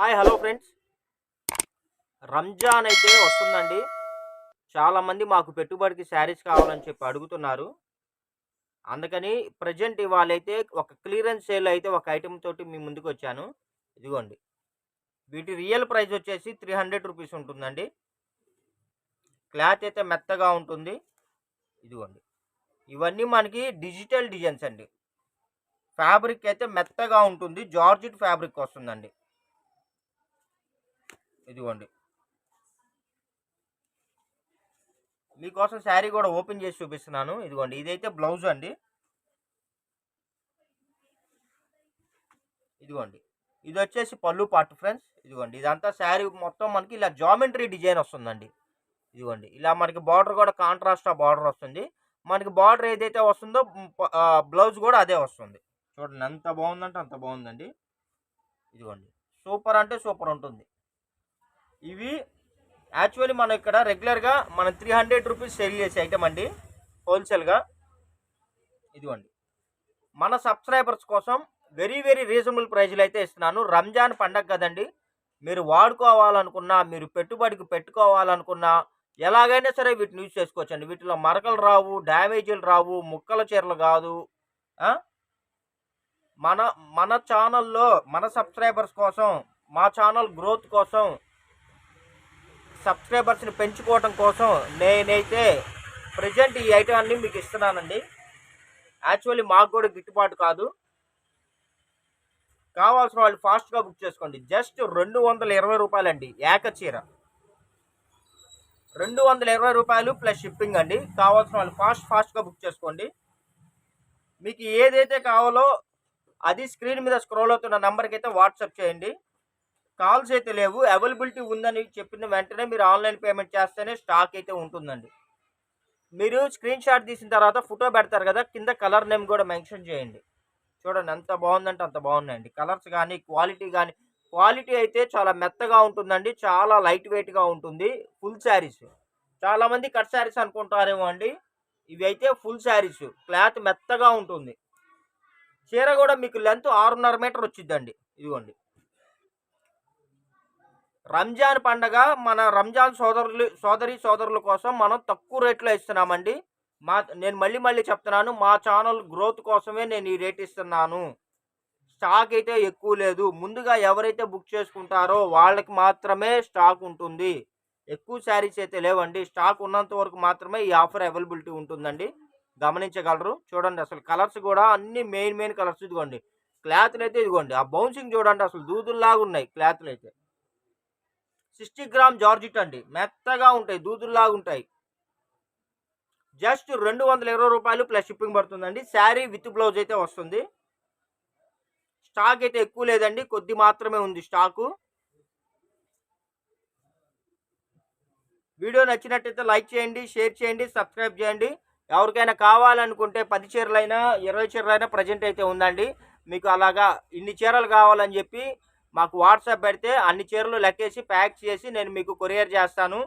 Hi hello friends. Ramzan అయితే వస్తుందండి. చాలామంది మాకు పెట్టుబడికి శారీస్ కావాలని చెప్పి అడుగుతున్నారు. అందుకని ప్రజెంట్ ఇవాళైతే ఒక క్లియరెన్స్ సేల్ అయితే ఒక ఐటెం తోటి మీ ముందుకు వచ్చాను. ఇదిగోండి. వీటి రియల్ ప్రైస్ వచ్చేసి త్రీ హండ్రెడ్ రూపీస్ ఉంటుందండి. క్లాత్ అయితే మెత్తగా ఉంటుంది. ఇదిగోండి. ఇవన్నీ మనకి డిజిటల్ డిజైన్స్ అండి. ఫ్యాబ్రిక్ అయితే మెత్తగా ఉంటుంది. జార్జిట్ ఫ్యాబ్రిక్ వస్తుందండి. ఇదిగోండి. మీకోసం శారీ కూడా ఓపెన్ చేసి చూపిస్తున్నాను. ఇదిగోండి ఇదైతే బ్లౌజ్ అండి. ఇదిగోండి ఇది వచ్చేసి పళ్ళు పార్ట్ ఫ్రెండ్స్. ఇదిగోండి ఇదంతా శారీ మొత్తం మనకి ఇలా జామెంట్రీ డిజైన్ వస్తుందండి. ఇదిగోండి ఇలా మనకి బార్డర్ కూడా కాంట్రాస్ట్ బార్డర్ వస్తుంది. మనకి బార్డర్ ఏదైతే వస్తుందో బ్లౌజ్ కూడా అదే వస్తుంది. చూడండి ఎంత బాగుందంటే అంత బాగుందండి. ఇదిగోండి సూపర్ అంటే సూపర్ ఉంటుంది. ఇవి యాక్చువల్లీ మనం ఇక్కడ రెగ్యులర్గా మనం త్రీ హండ్రెడ్ రూపీస్ సేల్ చేసే ఐటమ్ అండి హోల్సేల్గా ఇదిగోండి. మన సబ్స్క్రైబర్స్ కోసం వెరీ వెరీ రీజనబుల్ ప్రైజ్లు అయితే ఇస్తున్నాను. రంజాన్ పండగ కదండి మీరు వాడుకోవాలనుకున్నా మీరు పెట్టుబడికి పెట్టుకోవాలనుకున్నా ఎలాగైనా సరే వీటిని యూజ్ చేసుకోవచ్చండి. వీటిలో మరకలు రావు డ్యామేజీలు రావు ముక్కల చీరలు కాదు. మన మన ఛానల్లో మన సబ్స్క్రైబర్స్ కోసం మా ఛానల్ గ్రోత్ కోసం సబ్స్క్రైబర్స్ని పెంచుకోవడం కోసం నేనైతే ప్రజెంట్ ఈ ఐటమ్ అన్ని మీకు ఇస్తున్నానండి. యాక్చువల్లీ మాకు కూడా గిట్టుబాటు కాదు. కావాల్సిన వాళ్ళు ఫాస్ట్గా బుక్ చేసుకోండి. జస్ట్ రెండు వందల ఇరవై రూపాయలండి ఏక చీర రెండు వందల ఇరవై రూపాయలు ప్లస్ షిప్పింగ్ అండి. కావాల్సిన వాళ్ళు ఫాస్ట్ ఫాస్ట్గా బుక్ చేసుకోండి. మీకు ఏదైతే కావాలో అది స్క్రీన్ మీద స్క్రోల్ అవుతున్న నెంబర్కి అయితే వాట్సాప్ చేయండి. కాల్స్ అయితే లేవు. అవైలబిలిటీ ఉందని చెప్పిన వెంటనే మీరు ఆన్లైన్ పేమెంట్ చేస్తేనే స్టాక్ అయితే ఉంటుందండి. మీరు స్క్రీన్ షాట్ తీసిన తర్వాత ఫోటో పెడతారు కదా కింద కలర్ నేమ్ కూడా మెన్షన్ చేయండి. చూడండి ఎంత బాగుందంటే అంత బాగున్నాయండి. కలర్స్ కానీ క్వాలిటీ కానీ క్వాలిటీ అయితే చాలా మెత్తగా ఉంటుందండి. చాలా లైట్ వెయిట్గా ఉంటుంది. ఫుల్ శారీస్. చాలామంది కట్ శారీస్ అనుకుంటారేమో అండి. ఇవి అయితే ఫుల్ శారీస్. క్లాత్ మెత్తగా ఉంటుంది. చీర కూడా మీకు లెంత్ ఆరున్నర మీటర్ వచ్చిద్దండి. ఇదిగోండి. రంజాన్ పండగ మన రంజాన్ సోదరులు సోదరి సోదరుల కోసం మనం తక్కువ రేట్లో ఇస్తున్నామండి. మా నేను మళ్ళీ మళ్ళీ చెప్తున్నాను మా ఛానల్ గ్రోత్ కోసమే నేను ఈ రేట్ ఇస్తున్నాను. స్టాక్ అయితే ఎక్కువ లేదు. ముందుగా ఎవరైతే బుక్ చేసుకుంటారో వాళ్ళకి మాత్రమే స్టాక్ ఉంటుంది. ఎక్కువ శారీస్ అయితే లేవండి. స్టాక్ ఉన్నంత వరకు మాత్రమే ఈ ఆఫర్ అవైలబిలిటీ ఉంటుందండి. గమనించగలరు. చూడండి అసలు కలర్స్ కూడా అన్ని మెయిన్ మెయిన్ కలర్స్ ఇదిగోండి. క్లాత్లు అయితే ఇదిగోండి. ఆ బౌన్సింగ్ చూడండి అసలు దూదుల్లాగా ఉన్నాయి క్లాత్లు అయితే సిక్స్టీ గ్రామ్ జార్జిట్ అండి. మెత్తగా ఉంటాయి దూదుల్లాగా ఉంటాయి. జస్ట్ రెండు వందల ఇరవై రూపాయలు ప్లస్ షిప్పింగ్ పడుతుందండి. శారీ విత్ బ్లౌజ్ అయితే వస్తుంది. స్టాక్ అయితే ఎక్కువ లేదండి. కొద్ది మాత్రమే ఉంది స్టాకు. వీడియో నచ్చినట్టయితే లైక్ చేయండి షేర్ చేయండి సబ్స్క్రైబ్ చేయండి. ఎవరికైనా కావాలనుకుంటే పది చీరలైనా ఇరవై చీరలైనా ప్రజెంట్ అయితే ఉందండి. మీకు అలాగా ఇన్ని చీరలు కావాలని చెప్పి మాకు వాట్సాప్ పెడితే అన్ని చీరలు లెక్కేసి ప్యాక్ చేసి నేను మీకు కొరియర్ చేస్తాను.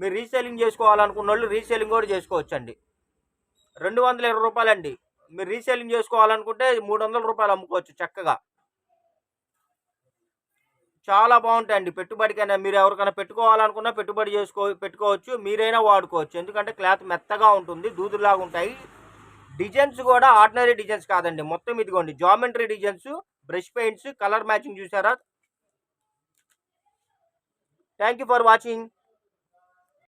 మీరు రీసేలింగ్ చేసుకోవాలనుకున్న వాళ్ళు రీసేలింగ్ కూడా చేసుకోవచ్చండి. రెండు వందల ఇరవై రూపాయలండి. మీరు రీసేలింగ్ చేసుకోవాలనుకుంటే మూడు వందల రూపాయలు అమ్ముకోవచ్చు చక్కగా. చాలా బాగుంటాయండి. పెట్టుబడికైనా మీరు ఎవరికైనా పెట్టుకోవాలనుకున్నా పెట్టుబడి చేసుకో పెట్టుకోవచ్చు. మీరైనా వాడుకోవచ్చు. ఎందుకంటే క్లాత్ మెత్తగా ఉంటుంది దూదులాగా ఉంటాయి డిజైన్స్ కూడా ఆర్డినరీ డిజైన్స్ కాదండి. మొత్తం ఇదిగోండి geometry designs brush paints colour matching చూసారా? Thank you for watching